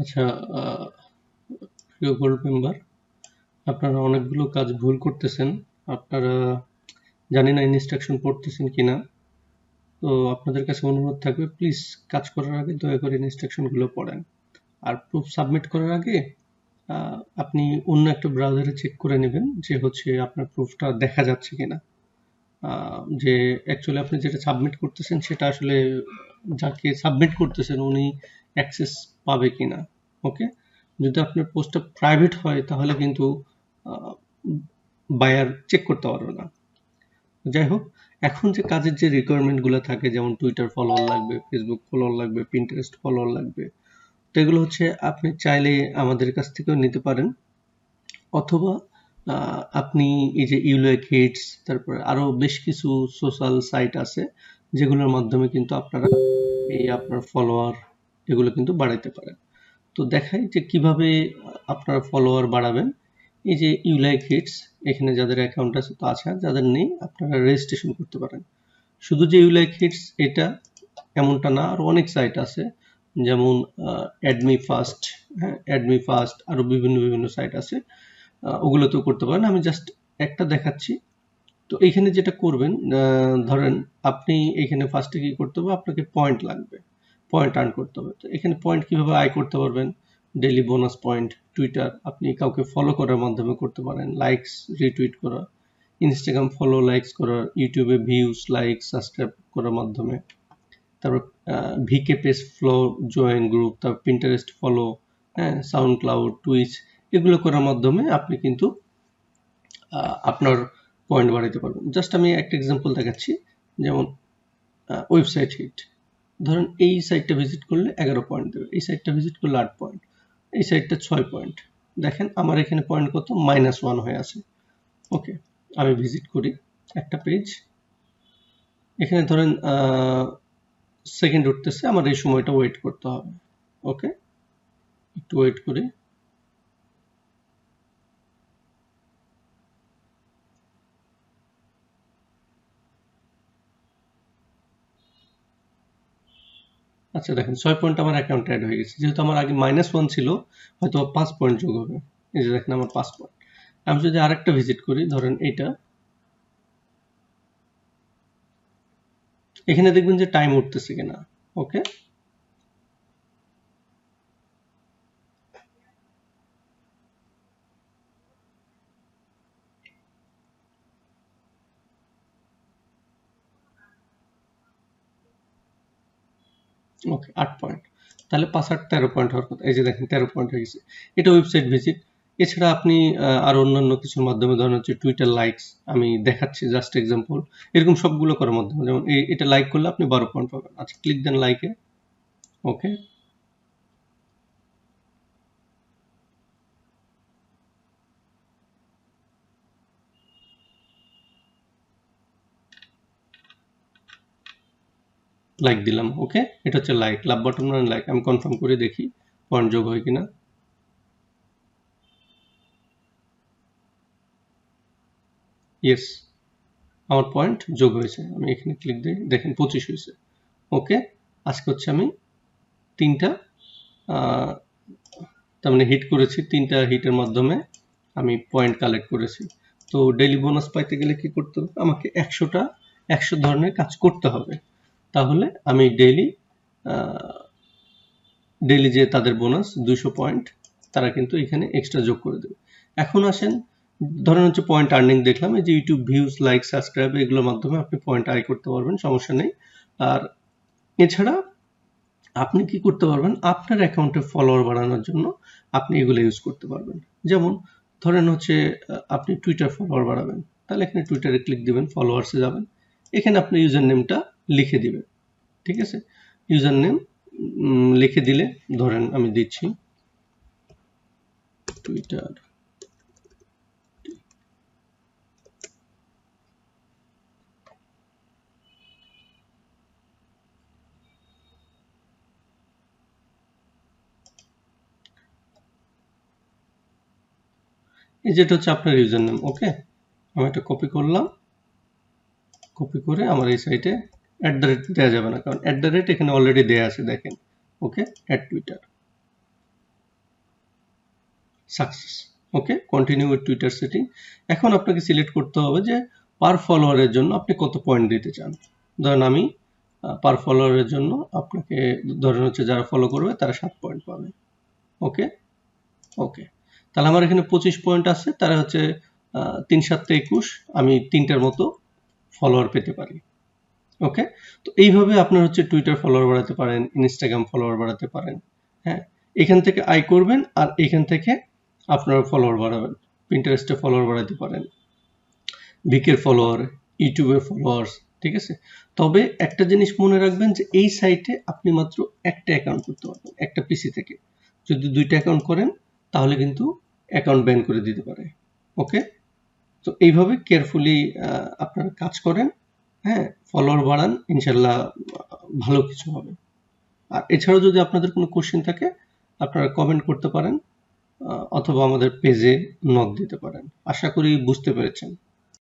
আচ্ছা প্রিয় gold member আপনারা অনেকগুলো কাজ ভুল করতেছেন। আপনারা জানি না ইনস্ট্রাকশন পড়তেছেন কিনা। তো আপনাদের কাছে অনুরোধ থাকবে প্লিজ কাজ করার আগে দয়া করে ইনস্ট্রাকশনগুলো পড়েন। আর প্রুফ সাবমিট করার আগে আপনি অন্য একটা ব্রাউজারে চেক করে নেবেন যে হচ্ছে আপনার প্রুফটা দেখা যাচ্ছে কিনা। আহ, যে অ্যাকচুয়ালি আপনি যেটা সাবমিট করতেছেন সেটা আসলে যাকে সাবমিট করতেছেন উনি অ্যাক্সেস পাবে কিনা ওকে যদি আপনার পোস্টটা প্রাইভেট হয়, তাহলে কিন্তু বায়ার চেক করতে পারবে না। যাই হোক, এখন যে কাজের যে রিকোয়ারমেন্টগুলো থাকে, যেমন টুইটার ফলোয়ার লাগবে ফেসবুক ফলোয়ার লাগবে পিন্টারেস্ট ফলোয়ার লাগবে, তো এগুলো হচ্ছে আপনি চাইলে আমাদের কাছ থেকেও নিতে পারেন। অথবা আপনি এই যে ইউলেক হিটস তারপরে আরও বেশ কিছু সোশ্যাল সাইট আছে, যেগুলোর মাধ্যমে কিন্তু আপনারা এই আপনার ফলোয়ার এগুলো কিন্তু বাড়াইতে পারেন। তো দেখাই যে কীভাবে আপনার ফলোয়ার বাড়াবেন। এই যে ইউলাইক হিটস এখানে যাদের অ্যাকাউন্ট আছে তো আছে যাদের নেই আপনারা রেজিস্ট্রেশন করতে পারেন। শুধু যে ইউলাইক হিটস এটা এমনটা না আরও অনেক সাইট আছে। যেমন অ্যাডমি ফাস্ট হ্যাঁ অ্যাডমি ফাস্ট আরও বিভিন্ন বিভিন্ন সাইট আছে। আহ, ওগুলোতেও করতে পারেন। আমি জাস্ট একটা দেখাচ্ছি। তো এইখানে যেটা করবেন ধরেন আপনি এখানে ফার্স্টে কি করতে হবে? আপনাকে পয়েন্ট লাগবে। পয়েন্ট আর্ন করতে হবে। তো এখানে পয়েন্ট কীভাবে আয় করতে পারবেন? ডেইলি বোনাস পয়েন্ট টুইটার আপনি কাউকে ফলো করার মাধ্যমে করতে পারেন। লাইকস রিটুইট করা। ইনস্টাগ্রাম ফলো লাইকস করা। ইউটিউবে ভিউজ লাইক সাবস্ক্রাইব করার মাধ্যমে। তারপর VK page follow join group তারপর পিন্টারেস্ট ফলো হ্যাঁ সাউন্ড ক্লাউড টুইচ এগুলো করার মাধ্যমে আপনি কিন্তু আপনার পয়েন্ট বাড়াতে পারবেন। জাস্ট আমি একটা এক্সাম্পল দেখাচ্ছি। যেমন ওয়েবসাইট হিট ধরেন এই সাইটটা ভিজিট করলে এগারো পয়েন্ট দেবে, এই সাইটটা ভিজিট করলে আট পয়েন্ট এই সাইডটা ছয় পয়েন্ট দেখেন আমার এখানে পয়েন্ট কত? মাইনাস ওয়ান হয়ে আছে। ওকে আমি ভিজিট করি একটা পেজ এখানে ধরেন সেকেন্ড উঠতেছে, আমার এই সময়টা ওয়েট করতে হবে। ওকে একটু ওয়েট করি। আচ্ছা দেখেন, ছয় পয়েন্ট আমার অ্যাকাউন্টে অ্যাড হয়ে গেছে। যেহেতু আমার আগে মাইনাস ওয়ান ছিল, হয়তো পাঁচ পয়েন্ট যোগ হবে। এই যে দেখেন, আমার পাঁচ পয়েন্ট আমি যদি আরেকটা ভিজিট করি, ধরেন এটা এখানে দেখবেন যে টাইম উঠতেছে কিনা ওকে ওকে আট পয়েন্ট তাহলে পাঁচ আট তেরো পয়েন্ট হওয়ার কথা। এই যে দেখেন, তেরো পয়েন্ট হয়ে গেছে। এটা ওয়েবসাইট ভিজিট এছাড়া আপনি আর অন্যান্য কিছুর মাধ্যমে, ধরেন হচ্ছে টুইটার লাইকস আমি দেখাচ্ছি জাস্ট এক্সাম্পল এরকম সবগুলো করার মাধ্যমে। যেমন এটা লাইক করলে আপনি বারো পয়েন্ট পাবেন। আচ্ছা ক্লিক দেন লাইকে ওকে লাইক দিলাম ওকে এটা হচ্ছে লাইক লাভ বাটন মানে লাইক আমি কনফার্ম করে দেখি পয়েন্ট যোগ হয় কিনা। ইয়েস আমার পয়েন্ট যোগ হয়েছে, আমি এখানে ক্লিক দিই, দেখেন পঁচিশ হয়েছে ওকে আজকে হচ্ছে আমি তিনটা তার মানে হিট করেছি, তিনটা হিটের মাধ্যমে আমি পয়েন্ট কালেক্ট করেছি। তো ডেইলি বোনাস পাইতে গেলে কি করতে হবে? আমাকে একশোটা, একশো ধরনের কাজ করতে হবে। তাহলে আমি ডেইলি ডেইলি যে তাদের বোনাস দুশো পয়েন্ট তারা কিন্তু এখানে এক্সট্রা যোগ করে দেবে। এখন আসেন, ধরেন হচ্ছে পয়েন্ট আর্নিং দেখলাম, এই যে ইউটিউব ভিউজ লাইক সাবস্ক্রাইব এগুলোর মাধ্যমে আপনি পয়েন্ট আয় করতে পারবেন, সমস্যা নেই। আর এছাড়া আপনি কি করতে পারবেন, আপনার অ্যাকাউন্টে ফলোয়ার বাড়ানোর জন্য আপনি এগুলো ইউজ করতে পারবেন। যেমন ধরেন হচ্ছে আপনি টুইটার ফলোয়ার বাড়াবেন, তাহলে এখানে টুইটারে ক্লিক দিবেন ফলোয়ার্সে যাবেন। এখানে আপনি ইউজার নেমটা লিখে দিবেন ঠিক আছে? ইউজার নেম লিখে দিলে ধরেন আমি দিচ্ছি টুইটার এই যেটা হচ্ছে আপনার ইউজার নেম ওকে? আমি এটা কপি করলাম। কপি করে আমার এই সাইটে অ্যাট দ্য রেট দেওয়া যাবে না। কারণ অ্যাট দ্য রেট এখানে অলরেডি দেওয়া আছে, দেখেন। Okay at Twitter success okay continue with Twitter setting এখন আপনাকে সিলেক্ট করতে হবে যে পার ফলোয়ারের জন্য আপনি কত পয়েন্ট দিতে চান। ধরেন আমি পার ফলোয়ারের জন্য আপনাকে, ধরেন হচ্ছে যারা ফলো করবে, তারা সাত পয়েন্ট পাবে। ওকে ওকে তাহলে আমার এখানে পঁচিশ পয়েন্ট আছে। তারা হচ্ছে তিন সাতটা একুশ। আমি তিনটার মতো ফলোয়ার পেতে পারি। ওকে তো এইভাবে আপনার হচ্ছে টুইটার ফলোয়ার বাড়াতে পারেন ইনস্টাগ্রাম ফলোয়ার বাড়াতে পারেন হ্যাঁ? এখান থেকে আই করবেন আর এখান থেকে আপনার ফলোয়ার বাড়াবেন পিন্টারেস্টে ফলোয়ার বাড়াতে পারেন ভিকের ফলোয়ার ইউটিউবের ফলোয়ার্স ঠিক আছে? তবে একটা জিনিস মনে রাখবেন যে এই সাইটে আপনি মাত্র একটা অ্যাকাউন্ট করতে পারবেন, একটা পিসি থেকে। যদি দুইটা অ্যাকাউন্ট করেন, তাহলে কিন্তু অ্যাকাউন্ট ব্যান করে দিতে পারে ওকে তো এইভাবে কেয়ারফুলি আপনারা কাজ করেন। হ্যাঁ ফলোয়ার বাড়ান, ইনশাল্লাহ ভালো কিছু হবে। আর এছাড়াও যদি আপনাদের কোনো কোশ্চেন থাকে, আপনারা কমেন্ট করতে পারেন অথবা আমাদের পেজে নক দিতে পারেন। আশা করি বুঝতে পেরেছেন।